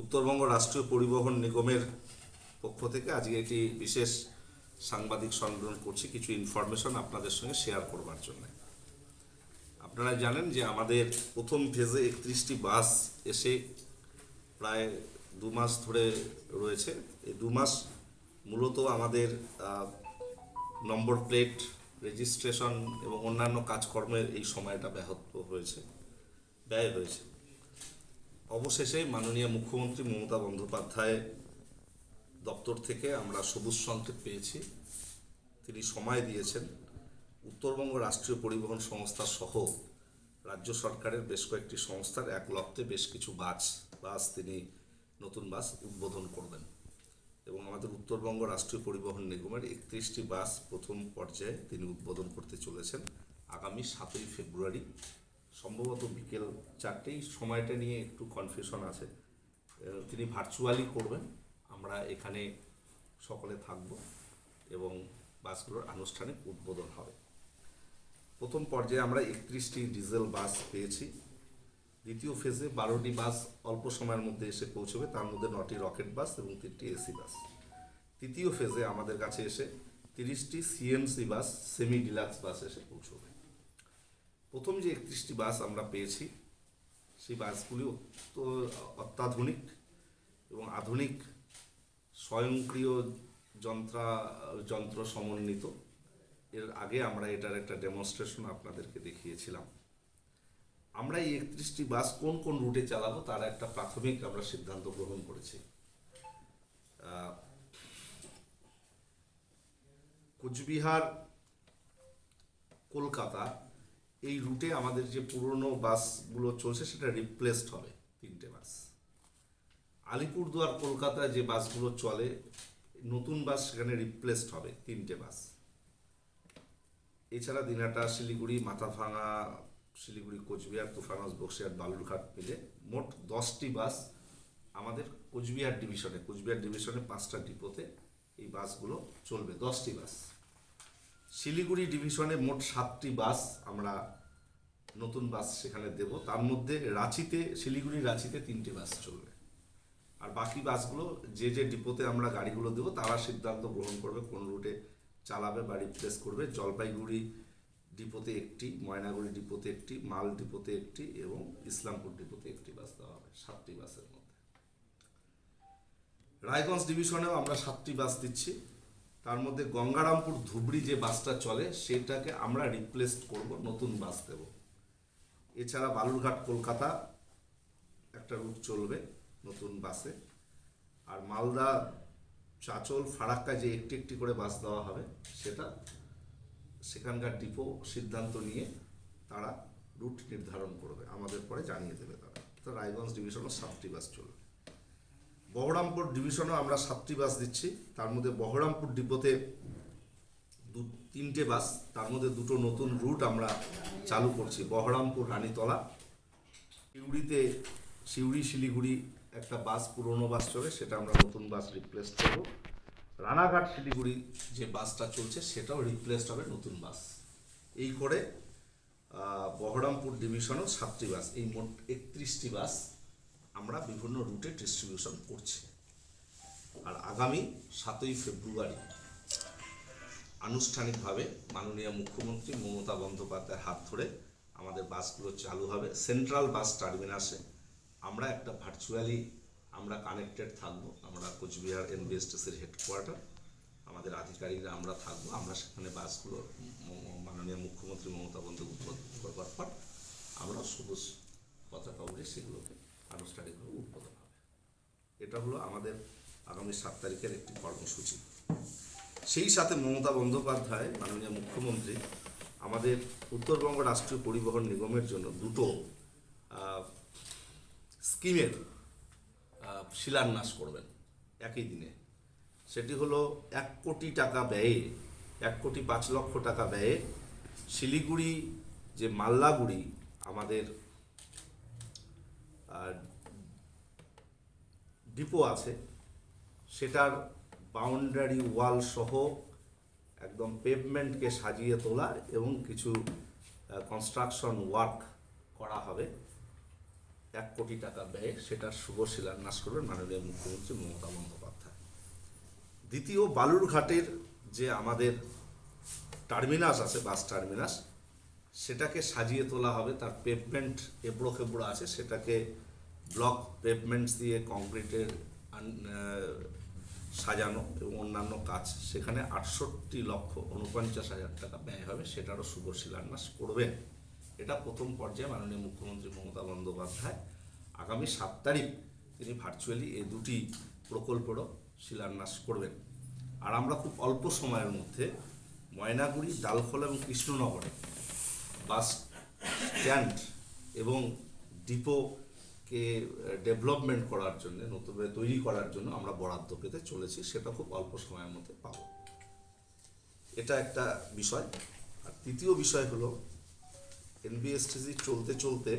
উত্তরবঙ্গ রাষ্ট্রীয় পরিবহন নিগমের পক্ষ থেকে আজকে একটি বিশেষ সাংবাদিক সম্মেলন করছি। কিছু ইনফরমেশন আপনাদের সঙ্গে শেয়ার করবার জন্য। আপনারা জানেন যে আমাদের প্রথম ফেজে একত্রিশটি বাস এসে প্রায় দু মাস ধরে রয়েছে। এই দু মাস মূলত আমাদের নম্বর প্লেট রেজিস্ট্রেশন এবং অন্যান্য কাজকর্মের এই সময়টা ব্যাহত হয়েছে, ব্যয় হয়েছে। অবশেষে মাননীয় মুখ্যমন্ত্রী মমতা বন্দ্যোপাধ্যায় দপ্তর থেকে আমরা সবুজ সংকেত পেয়েছি। তিনি সময় দিয়েছেন। উত্তরবঙ্গ রাষ্ট্রীয় পরিবহন সংস্থা সহ রাজ্য সরকারের বেশ কয়েকটি সংস্থার এক লক্ষ্যে বেশ কিছু বাস বাস তিনি নতুন বাস উদ্বোধন করবেন এবং আমাদের উত্তরবঙ্গ রাষ্ট্রীয় পরিবহন নিগমের একত্রিশটি বাস প্রথম পর্যায়ে তিনি উদ্বোধন করতে চলেছেন আগামী সাতই ফেব্রুয়ারি। সম্ভবত বিকেল চারটেই সময়টা নিয়ে একটু কনফিউশন আছে। তিনি ভার্চুয়ালি করবেন। আমরা এখানে সকলে থাকব এবং বাসগুলোর আনুষ্ঠানিক উদ্বোধন হবে। প্রথম পর্যায়ে আমরা একত্রিশটি ডিজেল বাস পেয়েছি। দ্বিতীয় ফেজে বারোটি বাস অল্প সময়ের মধ্যে এসে পৌঁছবে। তার মধ্যে নটি রকেট বাস এবং তিনটি এসি বাস তৃতীয় ফেজে আমাদের কাছে এসে তিরিশটি CMC bus semi deluxe bus এসে পৌঁছবে। প্রথম যে একত্রিশটি বাস আমরা পেয়েছি, সেই বাসগুলি অত্য, অত্যাধুনিক এবং আধুনিক স্বয়ংক্রিয় যন্ত্রা, যন্ত্র সমন্বিত। এর আগে আমরা এটার একটা ডেমনস্ট্রেশন আপনাদেরকে দেখিয়েছিলাম। আমরা এই একত্রিশটি বাস কোন কোন রুটে চালাবো তার একটা প্রাথমিক আমরা সিদ্ধান্ত গ্রহণ করেছি। কোচবিহার, কলকাতা এই রুটে আমাদের যে পুরনো বাসগুলো চলছে, সেটা রিপ্লেসড হবে তিনটে বাস। আলিপুরদুয়ার, কলকাতায় যে বাসগুলো চলে, নতুন বাস সেখানে রিপ্লেসড হবে তিনটে বাস। এছাড়া দিনাটা শিলিগুড়ি মাথাভাঙা শিলিগুড়ি, কোচবিহার তুফানগঞ্জ বক্সিয়ার বালুরঘাট মিলে মোট দশটি বাস আমাদের কোচবিহার ডিভিশনে কোচবিহার ডিভিশনে পাঁচটা ডিপোতে এই বাসগুলো চলবে, দশটি বাস। শিলিগুড়ি ডিভিশনে মোট সাতটি বাস আমরা নতুন বাস সেখানে দেব। তার মধ্যে রাঁচিতে, শিলিগুড়ি রাঁচিতে তিনটি বাস চলবে। আর বাকি বাসগুলো যে যে ডিপোতে আমরা গাড়িগুলো দেবো, তারা সিদ্ধান্ত গ্রহণ করবে কোন রুটে চালাবে বা রিপ্লেস করবে। জলপাইগুড়ি ডিপোতে একটি, ময়নাগুড়ি ডিপোতে একটি, মাল ডিপোতে একটি এবং ইসলামপুর ডিপোতে একটি বাস দেওয়া হবে, সাতটি বাসের মধ্যে। রায়গঞ্জ ডিভিশনেও আমরা সাতটি বাস দিচ্ছি। তার মধ্যে গঙ্গারামপুর ধুবড়ি যে বাসটা চলে, সেটাকে আমরা রিপ্লেস করব, নতুন বাস দেব। এছাড়া বালুরঘাট, কলকাতা একটা রুট চলবে নতুন বাসে। আর মালদা, চাচল, ফারাক্কা যে একটি একটি করে বাস দেওয়া হবে, সেটা সেখানকার ডিপো সিদ্ধান্ত নিয়ে তারা রুট নির্ধারণ করবে। আমাদের পরে জানিয়ে দেবে তারা। তো রায়গঞ্জ ডিভিশনও সাতটি বাস চলবে। বহরমপুর ডিভিশনেও আমরা সাতটি বাস দিচ্ছি। তার মধ্যে বহরমপুর ডিপোতে দু, তিনটে বাস তার মধ্যে দুটো নতুন রুট আমরা চালু করছি, বহরমপুর রানীতলা। সিউড়িতে সিউড়ি, শিলিগুড়ি একটা বাস পুরনো বাস চলে, সেটা আমরা নতুন বাস রিপ্লেস করব। রানাঘাট, শিলিগুড়ি যে বাসটা চলছে, সেটাও রিপ্লেসড হবে নতুন বাস এই করে বহরমপুর ডিভিশনেও সাতটি বাস এই মোট একত্রিশটি বাস আমরা বিভিন্ন রুটে ডিস্ট্রিবিউশন করছি। আর আগামী সাতই ফেব্রুয়ারি আনুষ্ঠানিকভাবে মাননীয় মুখ্যমন্ত্রী মমতা বন্দ্যোপাধ্যায়ের হাত ধরে আমাদের বাসগুলো চালু হবে। সেন্ট্রাল বাস টার্মিনাসে আমরা একটা ভার্চুয়ালি আমরা কানেক্টেড থাকব। আমরা কোচবিহার এনবিএসটিসির হেডকোয়ার্টার আমাদের আধিকারিকরা আমরা থাকব। আমরা সেখানে বাসগুলো মাননীয় মুখ্যমন্ত্রী মমতা বন্দ্যোপাধ্যায় করবার পর আমরা সবুজ পতাকা উড়ে সেগুলোকে আনুষ্ঠানিকভাবে উদ্বোধন হবে। এটা হলো আমাদের আগামী সাত তারিখের একটি কর্মসূচি। সেই সাথে মমতা বন্দ্যোপাধ্যায়, মাননীয় মুখ্যমন্ত্রী, আমাদের উত্তরবঙ্গ রাষ্ট্রীয় পরিবহন নিগমের জন্য দুটো স্কিমের শিলান্যাস করবেন একই দিনে। সেটি হলো এক কোটি টাকা ব্যয়ে, এক কোটি পাঁচ লক্ষ টাকা ব্যয়ে শিলিগুড়ি, যে মাল্লাগুড়ি, আমাদের ডিপো আছে, সেটার বাউন্ডারি ওয়াল সহ একদম পেভমেন্টকে সাজিয়ে তোলা এবং কিছু কনস্ট্রাকশন ওয়ার্ক করা হবে। এক কোটি টাকা ব্যয়ে সেটার শুভ শিলান্যাস করবেন মাননীয় মুখ্যমন্ত্রী মমতা বন্দ্যোপাধ্যায়। দ্বিতীয় বালুরঘাটের যে আমাদের টার্মিনাস আছে বাস টার্মিনাস সেটাকে সাজিয়ে তোলা হবে, তার পেভমেন্ট এবড়ো খেবড়ো আছে, সেটাকে ব্লক পেভমেন্টস দিয়ে কংক্রিটের সাজানো এবং অন্যান্য কাজ, সেখানে আটষট্টি লক্ষ উনপঞ্চাশ হাজার টাকা ব্যয় হবে, সেটারও শুভ শিলান্যাস করবেন এটা প্রথম পর্যায়ে মাননীয় মুখ্যমন্ত্রী মমতা বন্দ্যোপাধ্যায়। আগামী সাত তারিখ তিনি ভার্চুয়ালি এই দুটি প্রকল্পেরও শিলান্যাস করবেন। আর আমরা খুব অল্প সময়ের মধ্যে ময়নাগুড়ি ডালখোলা এবং কৃষ্ণনগরে বাস স্ট্যান্ড এবং ডিপোকে ডেভেলপমেন্ট করার জন্য, নতুনভাবে তৈরি করার জন্য আমরা বরাদ্দ পেতে চলেছি, সেটা খুব অল্প সময়ের মধ্যে পাবো। এটা একটা বিষয়। আর তৃতীয় বিষয় হলো এনবিএসটিসি চলতে চলতে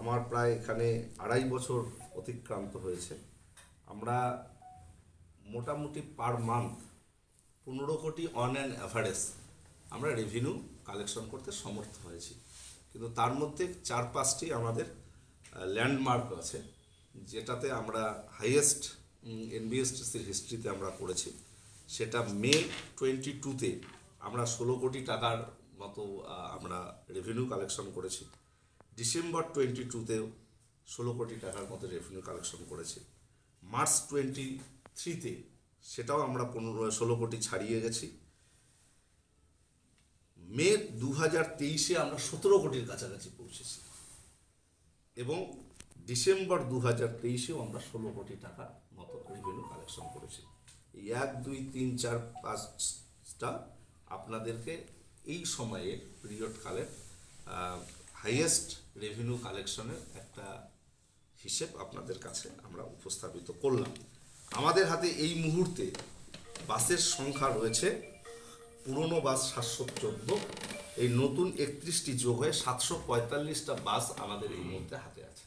আমার প্রায় এখানে আড়াই বছর অতিক্রান্ত হয়েছে। আমরা মোটামুটি পার মান্থ পনেরো কোটি অন অ্যান অ্যাভারেজ আমরা রেভিনিউ কালেকশন করতে সমর্থ হয়েছি। কিন্তু তার মধ্যে চার পাঁচটি আমাদের ল্যান্ডমার্ক আছে, যেটাতে আমরা হাইয়েস্ট এনবিএসটিসির হিস্ট্রিতে আমরা করেছি সেটা মে টোয়েন্টি টুতে আমরা ষোলো কোটি টাকার মতো আমরা রেভিনিউ কালেকশন করেছি। ডিসেম্বর টোয়েন্টি টুতেও ষোলো কোটি টাকার মতো রেভিনিউ কালেকশন করেছি। মার্চ টোয়েন্টি থ্রিতে সেটাও আমরা পনেরো, ষোলো কোটি ছাড়িয়ে গেছি। মে দু হাজার তেইশে আমরা সতেরো কোটির কাছাকাছি পৌঁছেছি। এবং ডিসেম্বর দু হাজার তেইশেও আমরা ষোলো কোটি টাকার মতো রেভিনিউ কালেকশন করেছি। এই এক, দুই, তিন, চার পাঁচটা আপনাদেরকে এই সময়ে পিরিয়ড কালের হাইয়েস্ট রেভিনিউ কালেকশনের একটা হিসেব আপনাদের কাছে আমরা উপস্থাপিত করলাম। আমাদের হাতে এই মুহূর্তে বাসের সংখ্যা রয়েছে পুরনো বাস সাতশো চোদ্দ। এই নতুন একত্রিশটি যোগ হয়ে সাতশো পঁয়তাল্লিশটা বাস আমাদের এই মুহূর্তে হাতে আছে।